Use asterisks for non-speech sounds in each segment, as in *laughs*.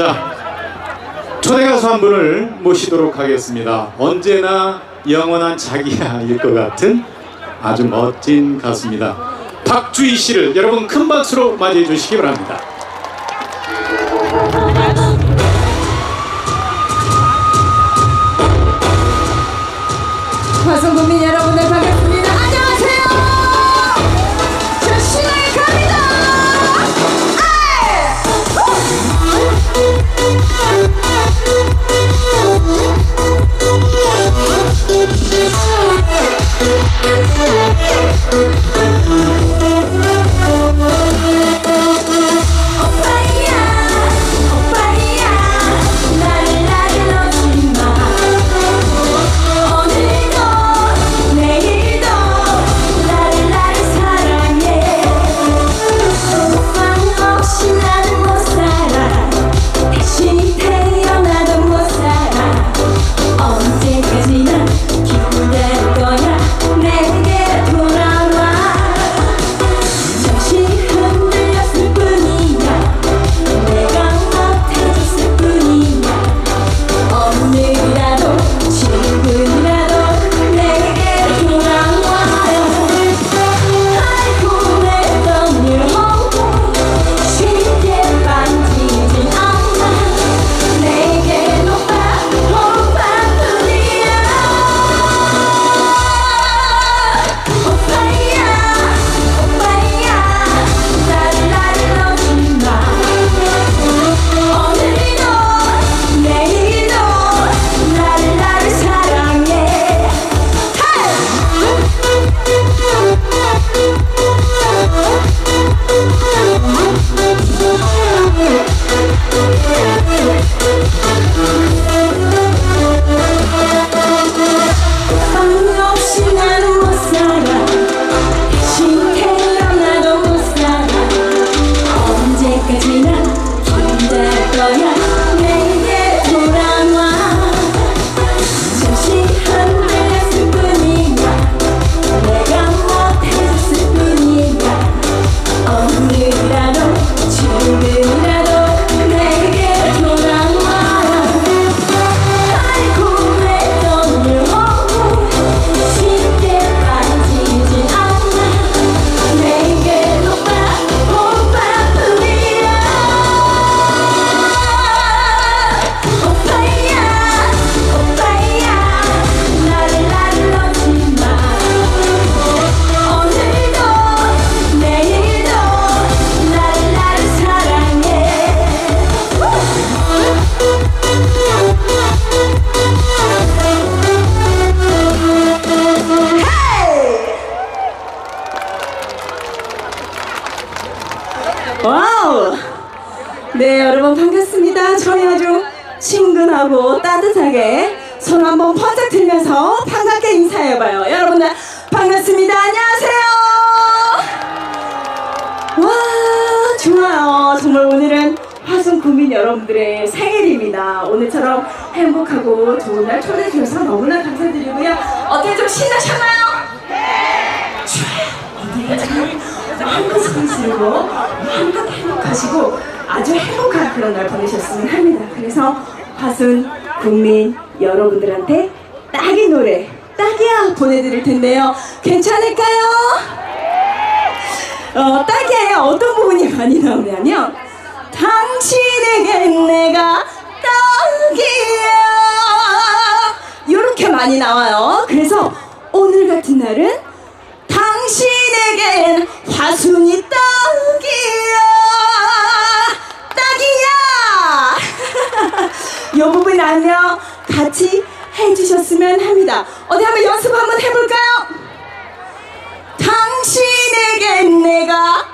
자, 초대 가수 한 분을 모시도록 하겠습니다. 언제나 영원한 자기야일 것 같은 아주 멋진 가수입니다. 박주희 씨를 여러분 큰 박수로 맞이해 주시기 바랍니다. 화성국민 여러분들 반갑습니다. 따뜻하게 손 한번 번쩍 들면서 반갑게 인사해봐요. 여러분들 반갑습니다. 안녕하세요. 와, 좋아요. 정말 오늘은 화순 국민 여러분들의 생일입니다. 오늘처럼 행복하고 좋은 날 초대해 주셔서 너무나 감사드리고요. 어떻게 좀 신나셨나요? 오늘은 정말 한껏 성스러고 한껏 행복하시고 아주 행복한 그런 날 보내셨으면 합니다. 그래서 화순 국민 여러분들한테 딱이 노래 딱이야 보내드릴 텐데요. 괜찮을까요? 어, 딱이야에 어떤 부분이 많이 나오냐면 당신에겐 내가 딱이야 이렇게 많이 나와요. 그래서 오늘 같은 날은 당신에겐 화순이 딱 이 부분 알며 같이 해주셨으면 합니다. 어디 한번 연습 한번 해볼까요? 당신에겐 내가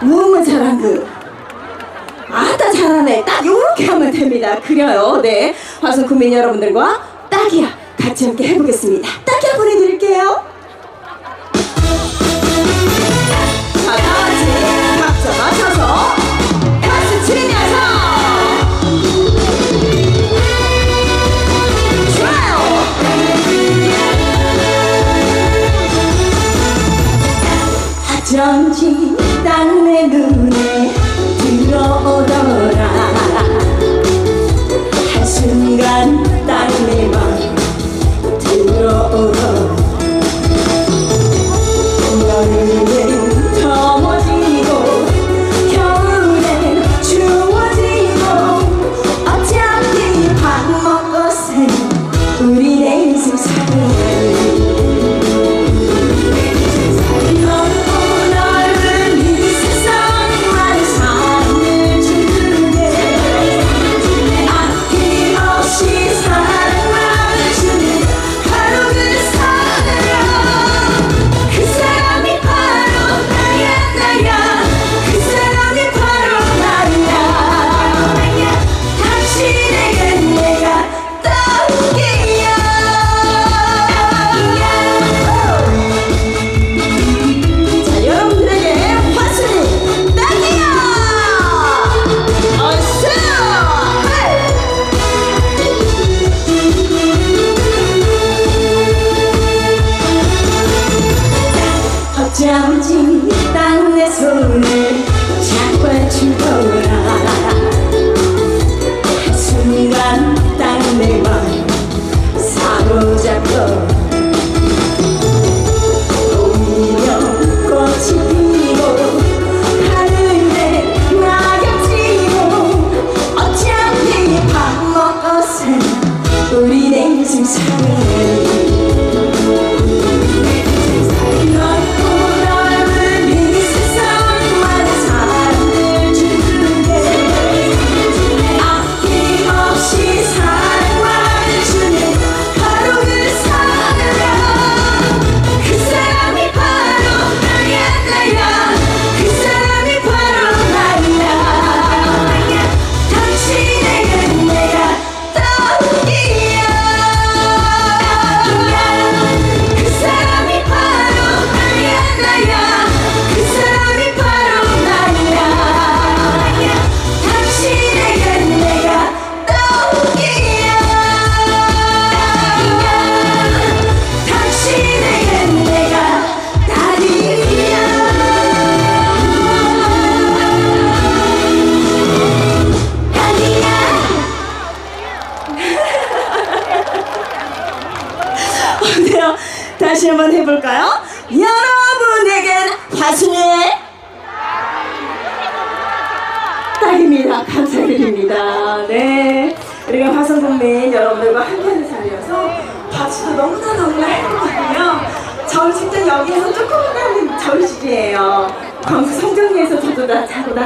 너무 잘한 그 아따 잘하네. 딱 요렇게 하면 됩니다. 그래요. 네. 화순 국민 여러분들과 딱이야. 같이 함께 해보겠습니다. 딱이야 보내드릴게요 내눈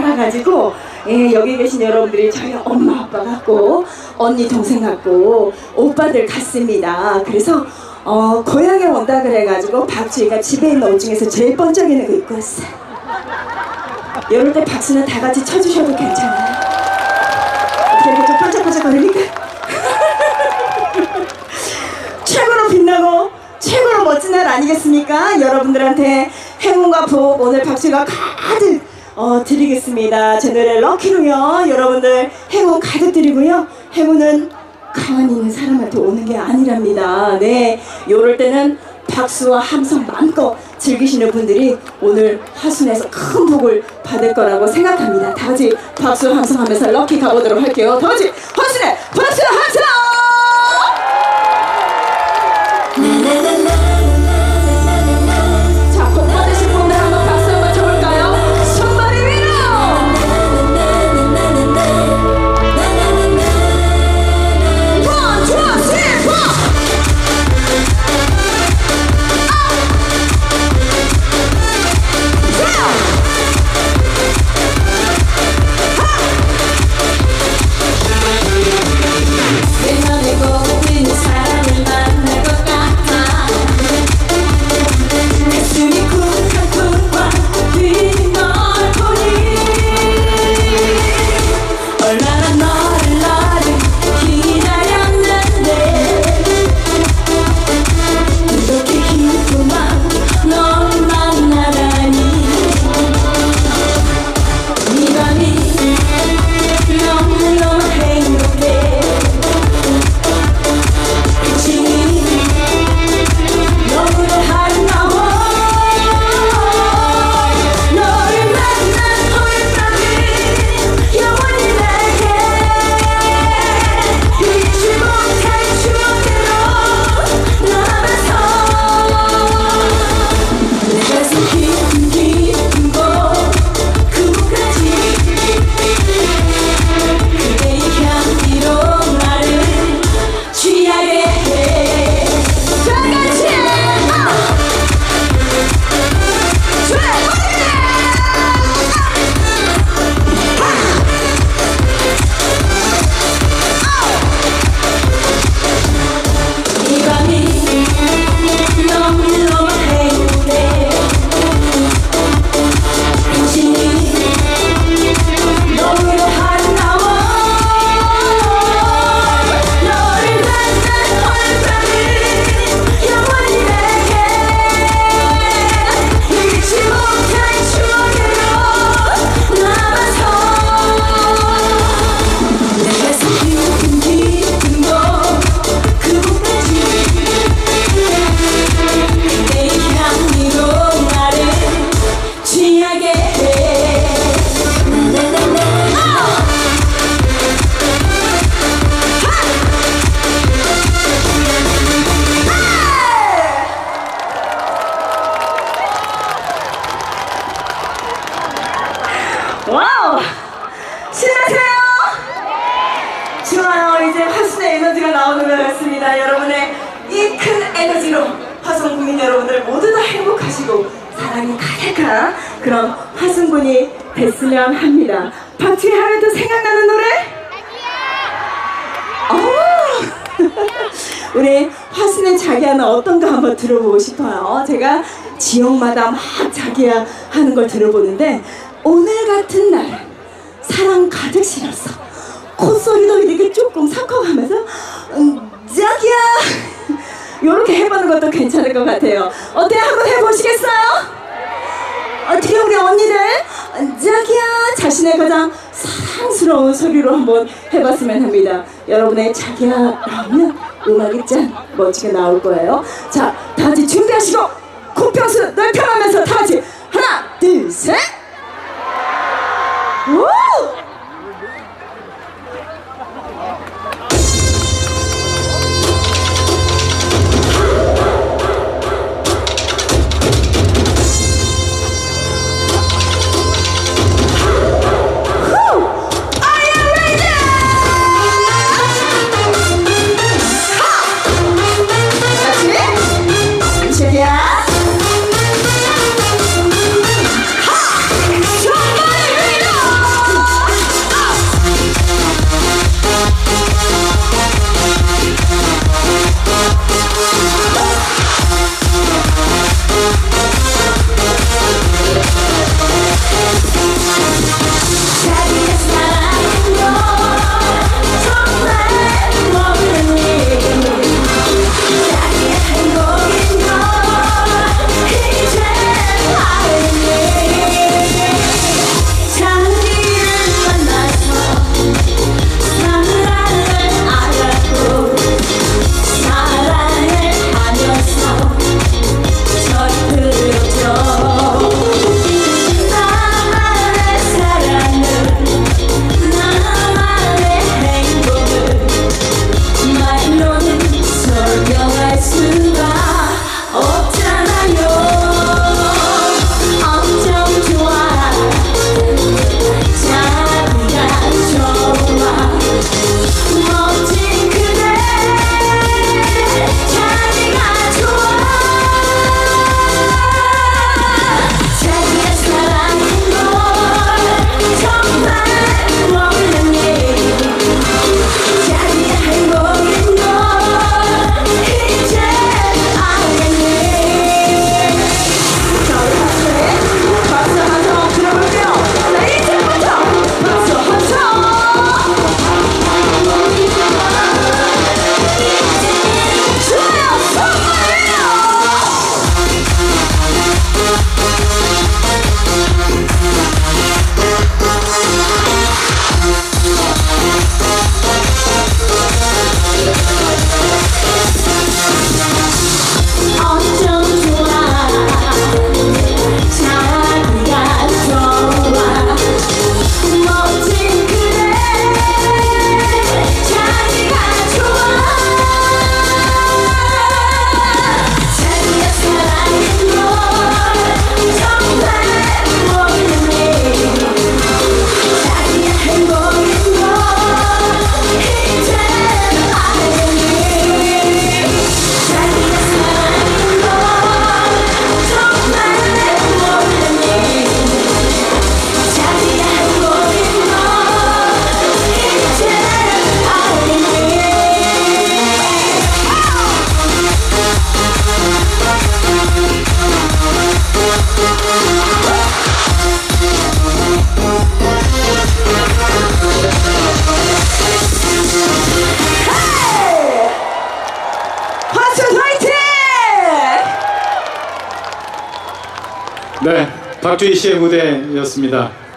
나가가지고 예, 여기 계신 여러분들이 저희 엄마 아빠 같고 언니 동생 같고 오빠들 같습니다. 그래서 어, 고향에 온다 그래가지고 박주희가 집에 있는 옷 중에서 제일 번쩍이는 거 입고 왔어요. 이럴 때 박수는 다 같이 쳐주셔도 괜찮아요. 이렇게 좀 반짝반짝 거리니까? *laughs* 최고로 빛나고 최고로 멋진 날 아니겠습니까? 여러분들한테 행운과 복 오늘 박수가 가득 어, 드리겠습니다. 제 노래 럭키로요. 여러분들 행운 가득 드리고요. 행운은 가만히 있는 사람한테 오는 게 아니랍니다. 네, 요럴 때는 박수와 함성 마음껏 즐기시는 분들이 오늘 화순에서 큰 복을 받을 거라고 생각합니다. 다 같이 박수 함성하면서 럭키 가보도록 할게요. 다 같이 화순에 박수 함성! 와우! 신나세요? 좋아요. 이제 화순의 에너지가 나오는 것 같습니다. 여러분의 이 큰 에너지로 화순 국민 여러분들 모두 다 행복하시고 사랑이 가득한 그런 화순군이 됐으면 합니다. 박주희 하면 또 생각나는 노래? 어! *laughs* 우리 화순의 자기야는 어떤가 한번 들어보고 싶어요. 제가 지역마다 막 자기야 하는 걸 들어보는데 오늘 같은 날 사랑 가득 실었어. 콧소리도 이렇게 조금 삭혀가면서 음, 자기야 이렇게 해보는 것도 괜찮을 것 같아요. 어때요? 한번 해보시겠어요? 어떻게 우리 언니들 자기야 자신의 가장 사랑스러운 소리로 한번 해봤으면 합니다. 여러분의 자기야 나오면 음악이 짠 멋지게 나올 거예요. 자, 다 같이 준비하시고 코평수 넓혀가면서 다 같이 하나, 둘, 셋. 우! 박주희 씨의 무대였습니다.